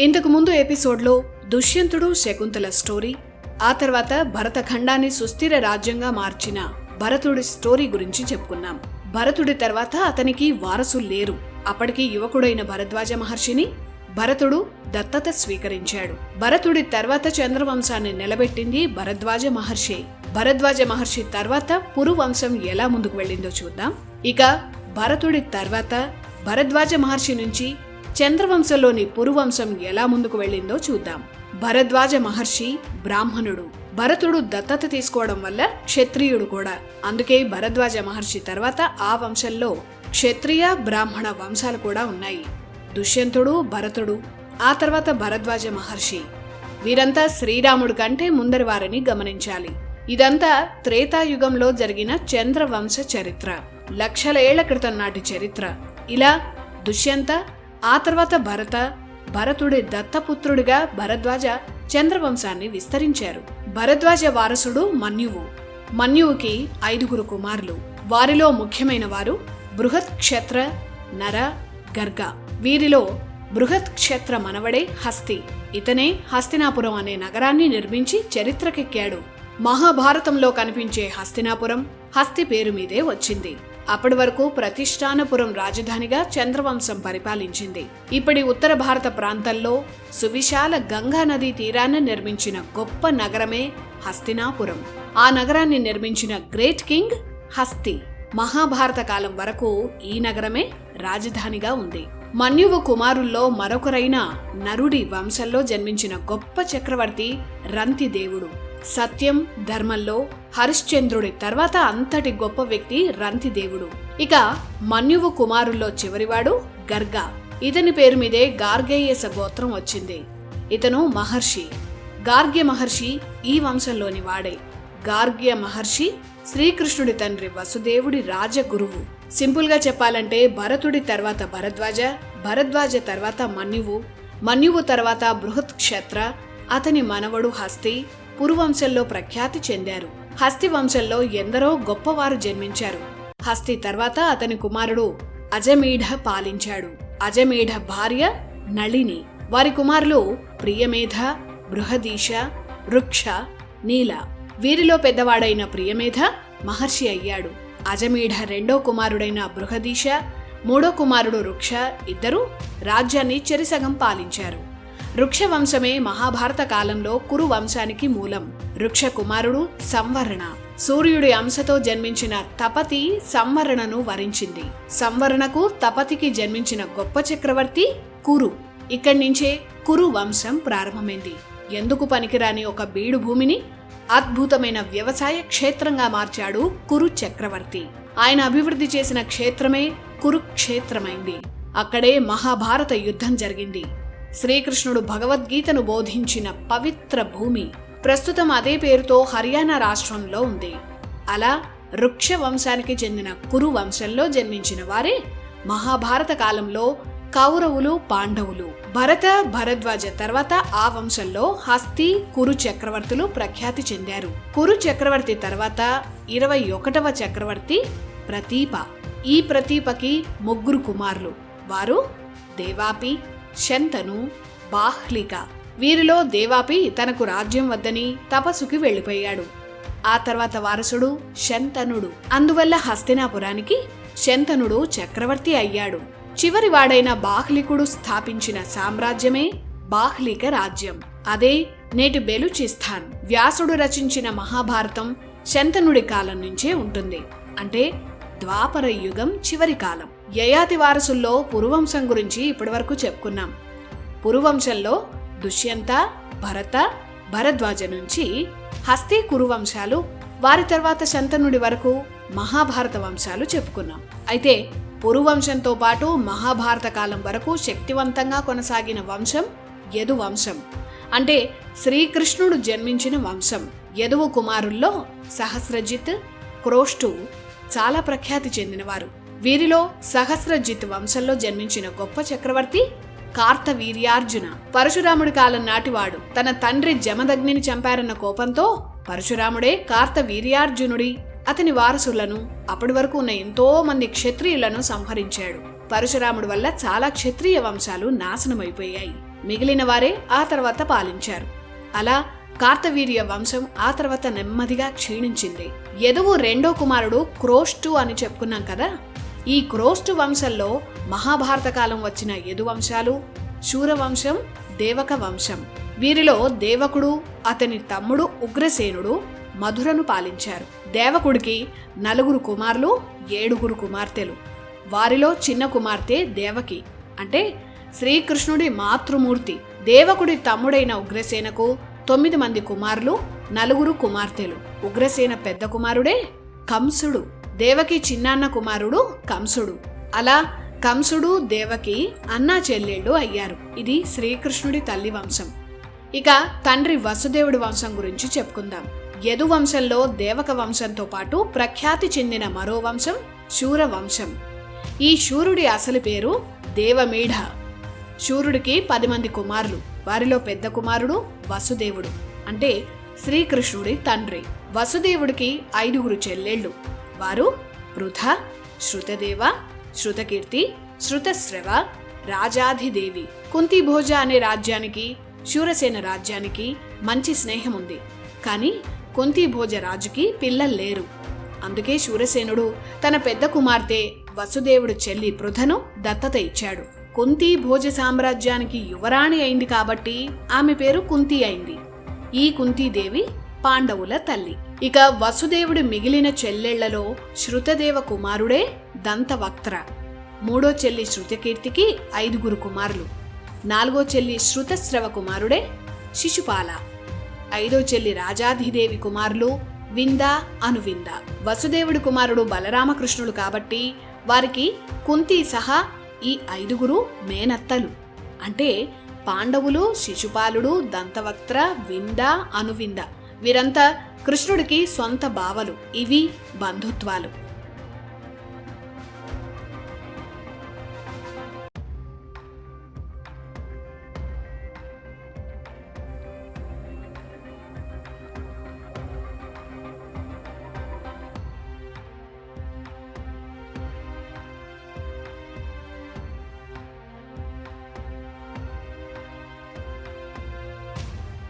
ఇంతకు ముందు ఎపిసోడ్లో దుష్యంతుడు శకుంతల స్టోరీ ఆ తర్వాత భరత ఖండాన్ని సుస్థిర రాజ్యంగా మార్చిన భరతుడి స్టోరీ గురించి చెప్పుకున్నాం. భరతుడి తర్వాత అతనికి వారసులు లేరు. అప్పటికి యువకుడైన భరద్వాజ మహర్షిని భరతుడు దత్తత స్వీకరించాడు. భరతుడి తర్వాత చంద్రవంశాన్ని నిలబెట్టింది భరద్వాజ మహర్షి. భరద్వాజ మహర్షి తర్వాత పురు వంశం ఎలా ముందుకు వెళ్ళిందో చూద్దాం. ఇక భరతుడి తర్వాత భరద్వాజ మహర్షి నుంచి చంద్రవంశంలోని పురువంశం ఎలా ముందుకు వెళ్ళిందో చూద్దాం. భరద్వాజ మహర్షి బ్రాహ్మణుడు. భరతుడు దత్తత తీసుకోవడం వల్ల క్షత్రియుడు కూడా. అందుకే భరద్వాజ మహర్షి తర్వాత ఆ వంశంలో క్షత్రియ బ్రాహ్మణ వంశాలు కూడా ఉన్నాయి. దుష్యంతుడు భరతుడు ఆ తర్వాత భరద్వాజ మహర్షి. వీరంతా శ్రీరాముడు కంటే ముందరి వారని గమనించాలి. ఇదంతా త్రేతాయుగంలో జరిగిన చంద్రవంశ చరిత్ర. లక్షల ఏళ్ళ క్రితం నాటి చరిత్ర. ఇలా దుష్యంత ఆ తర్వాత భరత భరతుడి దత్తపుత్రుడిగా భరద్వాజ చంద్రవంశాన్ని విస్తరించారు. భరద్వాజ వారసుడు మన్యువు. మన్యువుకి ఐదుగురు కుమారులు. వారిలో ముఖ్యమైన వారు బృహత్ క్షేత్ర నర గర్గ. వీరిలో బృహత్క్షేత్ర మనవడే హస్తి. ఇతనే హస్తినాపురం అనే నగరాన్ని నిర్మించి చరిత్రకెక్కాడు. మహాభారతంలో కనిపించే హస్తినాపురం హస్తి పేరు మీదే వచ్చింది. అప్పటి వరకు ప్రతిష్టానపురం రాజధానిగా చంద్రవంశం పరిపాలించింది. ఇప్పటి ఉత్తర భారత ప్రాంతంలో సువిశాల గంగా నదీ తీరాన నిర్మించిన గొప్ప నగరమే హస్తినాపురం. ఆ నగరాన్ని నిర్మించిన గ్రేట్ కింగ్ హస్తి. మహాభారత కాలం వరకు ఈ నగరమే రాజధానిగా ఉంది. మన్యువు కుమారుల్లో మరొకరైన నరుడి వంశంలో జన్మించిన గొప్ప చక్రవర్తి రంతిదేవుడు. సత్యం ధర్మంలో హరిశ్చంద్రుడి తర్వాత అంతటి గొప్ప వ్యక్తి రంతిదేవుడు ఇక మన్యువు కుమారుల్లో చివరివాడు గర్గ. ఇతని పేరు మీదే గార్గేయస గోత్రం వచ్చింది. ఇతను మహర్షి. గార్గ్య మహర్షి ఈ వంశంలోని వాడే. గార్గ్య మహర్షి శ్రీకృష్ణుడి తండ్రి వసుదేవుడి రాజగురువు. సింపుల్గా చెప్పాలంటే భరతుడి తర్వాత భరద్వాజ భరద్వాజ తర్వాత మన్యువు మన్యువు తర్వాత బృహత్ క్షేత్ర అతని మనవడు హస్తి పురువంశంలో ప్రఖ్యాతి చెందారు. హస్తి వంశంలో ఎందరో గొప్పవారు జన్మించారు. హస్తి తర్వాత అతని కుమారుడు అజమీఢ పాలించాడు. అజమీఢ భార్య నళిని. వారి కుమారులు ప్రియమేధ బృహదీశ వృక్ష నీల. వీరిలో పెద్దవాడైన ప్రియమేధ మహర్షి అయ్యాడు. అజమీఢ రెండో కుమారుడైన బృహదీశ మూడో కుమారుడు వృక్ష ఇద్దరూ రాజ్యాన్ని చెరిసగం పాలించారు. వృక్షవంశమే మహాభారత కాలంలో కురు వంశానికి మూలం. వృక్ష కుమారుడు సంవరణ. సూర్యుడి అంశతో జన్మించిన తపతి సంవరణను వరించింది. సంవరణకు తపతికి జన్మించిన గొప్ప చక్రవర్తి కురు. ఇక్కడి నుంచే కురు వంశం ప్రారంభమైంది. ఎందుకు పనికిరాని ఒక బీడు భూమిని? అద్భుతమైన వ్యవసాయ క్షేత్రంగా మార్చాడు కురు చక్రవర్తి. ఆయన అభివృద్ధి చేసిన క్షేత్రమే కురుక్షేత్రమైంది. అక్కడే మహాభారత యుద్ధం జరిగింది. శ్రీకృష్ణుడు భగవద్గీతను బోధించిన పవిత్ర భూమి. ప్రస్తుతం అదే పేరుతో హర్యానా రాష్ట్రంలో ఉంది. అలా వృక్ష వంశానికి చెందిన కురు వంశంలో జన్మించిన వారే మహాభారత కాలంలో కౌరవులు పాండవులు. భరత భరద్వాజ తర్వాత ఆ వంశంలో హస్తి కురు చక్రవర్తులు ప్రఖ్యాతి చెందారు. కురు చక్రవర్తి తర్వాత ఇరవై ఒకటవ చక్రవర్తి ప్రతీప. ఈ ప్రతీపకి ముగ్గురు కుమారులు. వారు దేవాపి శంతను బాహ్లిక. వీరిలో దేవాపి తనకు రాజ్యం వద్దని తపస్సుకి వెళ్ళిపోయాడు. ఆ తర్వాత వారసుడు శంతనుడు. అందువల్ల హస్తినాపురానికి శంతనుడు చక్రవర్తి అయ్యాడు. చివరి వాడైన బాహ్లికుడు స్థాపించిన సామ్రాజ్యమే బాహ్లిక రాజ్యం. అదే నేటి బెలుచిస్థాన్ వ్యాసుడు రచించిన మహాభారతం శంతనుడి కాలం నుంచే ఉంటుంది. అంటే ద్వాపర యుగం చివరి కాలం. యయాతి వారసుల్లో పురువంశం గురించి ఇప్పటివరకు చెప్పుకున్నాం. పురువంశంలో దుష్యంత భరత భరద్వాజ నుంచి హస్తి కురువంశాలు వారి తర్వాత శంతనుడి వరకు మహాభారత వంశాలు చెప్పుకున్నాం. అయితే పురువంశంతో పాటు మహాభారత కాలం వరకు శక్తివంతంగా కొనసాగిన వంశం యదు వంశం. అంటే శ్రీకృష్ణుడు జన్మించిన వంశం. యదువు కుమారుల్లో సహస్రజిత్ క్రోష్టు చాలా ప్రఖ్యాతి చెందినవారు. వీరిలో సహస్రజిత్ వంశంలో జన్మించిన గొప్ప చక్రవర్తి కార్తవీర్యార్జున. పరశురాముడి కాలం నాటివాడు. తన తండ్రి జమదగ్నిని చంపారన్న కోపంతో పరశురాముడే కార్తవీర్యార్జునుడి అతని వారసులను అప్పటి వరకు ఉన్న ఎంతో మంది క్షత్రియులను సంహరించాడు. పరశురాముడి వల్ల చాలా క్షత్రియ వంశాలు నాశనమైపోయాయి. మిగిలిన వారే ఆ తర్వాత పాలించారు. అలా కార్తవీర్య వంశం ఆ తర్వాత నెమ్మదిగా క్షీణించింది. ఎదువు రెండో కుమారుడు క్రోష్టు అని చెప్పుకున్నాం కదా? ఈ క్రోష్టు వంశంలో మహాభారత కాలం వచ్చిన యదు వంశాలు శూరవంశం దేవక వంశం. వీరిలో దేవకుడు అతని తమ్ముడు ఉగ్రసేనుడు మధురను పాలించారు. దేవకుడికి నలుగురు కుమారులు ఏడుగురు కుమార్తెలు. వారిలో చిన్న కుమార్తె దేవకి. అంటే శ్రీకృష్ణుడి మాతృమూర్తి దేవకుడి తమ్ముడైన ఉగ్రసేనకు తొమ్మిది మంది కుమారులు నలుగురు కుమార్తెలు. ఉగ్రసేన పెద్ద కుమారుడే కంసుడు. దేవకి చిన్నాన్న కుమారుడు కంసుడు. అలా కంసుడు దేవకి అన్నా చెల్లెళ్ళు అయ్యారు. ఇది శ్రీకృష్ణుడి తల్లి వంశం. ఇక తండ్రి వసుదేవుడి వంశం గురించి చెప్పుకుందాం. యదు వంశంలో దేవక వంశంతో పాటు ప్రఖ్యాతి చెందిన మరో వంశం శూర వంశం. ఈ శూరుడి అసలు పేరు దేవమీఢ. శూరుడికి పది మంది కుమారులు. వారిలో పెద్ద కుమారుడు వసుదేవుడు. అంటే శ్రీకృష్ణుడి తండ్రి. వసుదేవుడికి ఐదుగురు చెల్లెళ్ళు. వారు వృధ శృతదేవ శృతకీర్తి శృతశ్రవ రాజాధిదేవి. కుంతిభోజ అనే రాజ్యానికి శూరసేన రాజ్యానికి మంచి స్నేహం ఉంది. కానీ కుంతిభోజ రాజుకి పిల్లలు లేరు. అందుకే శూరసేనుడు తన పెద్ద కుమార్తె వసుదేవుడు చెల్లి పృథను దత్తత ఇచ్చాడు. కుంతి భోజ సామ్రాజ్యానికి యువరాణి అయింది కాబట్టి ఆమె పేరు కుంతి అయింది. ఈ కుంతీదేవి పాండవుల తల్లి. ఇక వసుదేవుడి మిగిలిన చెల్లెళ్ళలో శృతదేవ కుమారుడే దంతవక్త్ర. మూడో చెల్లి శృతకీర్తికి ఐదుగురు కుమారులు. నాలుగో చెల్లి శృతశ్రవ కుమారుడే శిశుపాల. ఐదో చెల్లి రాజాధిదేవి కుమారులు వింద అనువింద. వసుదేవుడి కుమారుడు బలరామకృష్ణుడు కాబట్టి వారికి కుంతి సహా ఈ ఐదుగురు మేనత్తలు. అంటే పాండవులు శిశుపాలుడు దంతవక్త్ర వింద అనువింద. వీరంతా కృష్ణుడికి సొంత బావలు. ఇవి బంధుత్వాలు.